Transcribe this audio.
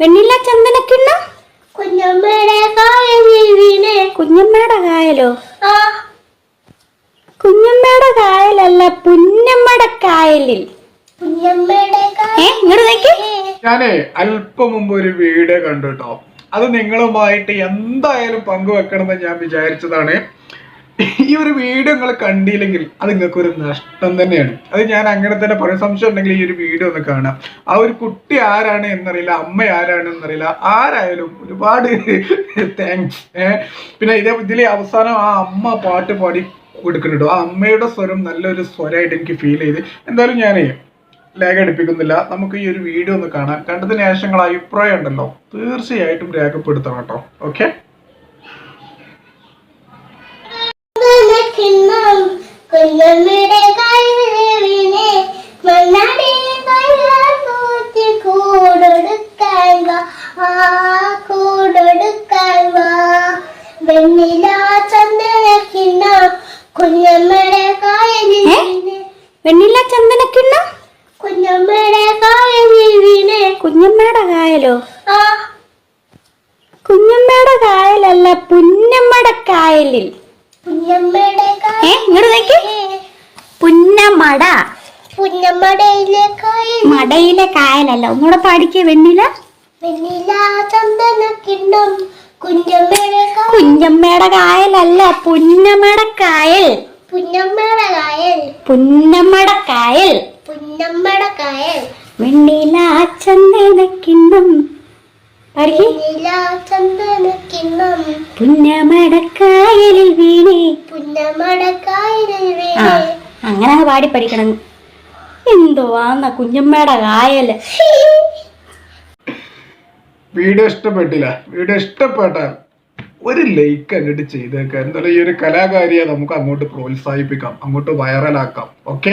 വെണ്ണില ചന്ദനക്കിണ്ണ കുഞ്ഞമ്മയുടെ കുഞ്ഞമ്മയുടെ കായലോ? ആ. കുഞ്ഞമ്മയുടെ കായലല്ല പുന്നമ്മയുടെ കായലിൽ. കുഞ്ഞമ്മയുടെ ഏ ഇങ്ങോട്ട് നോക്കി. ഞാനേ അല്പം മുമ്പ് ഒരു വീഡിയോ കണ്ടു കേട്ടോ അത് നിങ്ങളുമായിട്ട് എന്തായാലും പങ്കുവെക്കണമെന്ന് ഞാൻ വിചാരിച്ചതാണ്. ഈ ഒരു വീഡിയോ നിങ്ങൾ കണ്ടില്ലെങ്കിൽ അത് നിങ്ങൾക്ക് ഒരു നഷ്ടം തന്നെയാണ്. അത് ഞാൻ അങ്ങനെ തന്നെ പറയും. സംശയം ഉണ്ടെങ്കിൽ ഈ ഒരു വീഡിയോ ഒന്ന് കാണാം. ആ ഒരു കുട്ടി ആരാണ് എന്നറിയില്ല അമ്മ ആരാണ് എന്നറിയില്ല ആരായാലും ഒരുപാട് താങ്ക്സ് പിന്നെ ഇതേ ഇതിലെ അവസാനം ആ അമ്മ പാട്ട് പാടി കൊടുക്കുന്നുണ്ടോ. ആ അമ്മയുടെ സ്വരം നല്ലൊരു സ്വരമായിട്ട് എനിക്ക് ഫീൽ ചെയ്ത്. എന്തായാലും ഞാൻ ലേഖ അടുപ്പിക്കുന്നില്ല നമുക്ക് ഈ ഒരു വീഡിയോ ഒന്ന് കാണാം. കണ്ടതിന് ശേഷം നിങ്ങൾ അഭിപ്രായം ഉണ്ടല്ലോ. തീർച്ചയായിട്ടും രേഖപ്പെടുത്തണം കേട്ടോ. ഓക്കെ കായലിൽ വീണ്. കുഞ്ഞമ്മയുടെ കായലോ? കുഞ്ഞമ്മയുടെ കായലല്ല പുന്നമ്മയുടെ കായലിൽ. ഏ ഇങ്ങോട്ട് നോക്കി. പുന്നമട മടയിലെ കായലല്ല. ഒന്നുകൂടെ പാടിക്കേ വെണ്ണില. വെണ്ണില ചന്ദനക്കിണ്ണം കുഞ്ഞമ്മയുടെ കായലല്ല പുന്നമ്മയുടെ കായൽ പുന്നമ്മയുടെ കായൽ പുന്നമ്മയുടെ കായൽ പുന്നമ്മയുടെ കായൽ വെണ്ണില ചന്ദനക്കിണ്ണം പുന്നമടക്കായലിൽ വീണേ. പുന്നമടക്കായലിൽ വീണേ. പുന്നമ്മയുടെ അങ്ങനെ അങ്ങ് പാടി പഠിക്കണം. എന്തുവാന്ന കുഞ്ഞമ്മയുടെ കായൽ വീഡിയോ ഇഷ്ടപ്പെട്ടില്ല. വീഡിയോ ഇഷ്ടപ്പെട്ടാൽ ഒരു ലൈക്ക് അങ്ങോട്ട് ചെയ്തേക്കാം. എന്തായാലും ഈ ഒരു കലാകാരിയെ നമുക്ക് അങ്ങോട്ട് പ്രോത്സാഹിപ്പിക്കാം അങ്ങോട്ട് വൈറലാക്കാം ഓക്കെ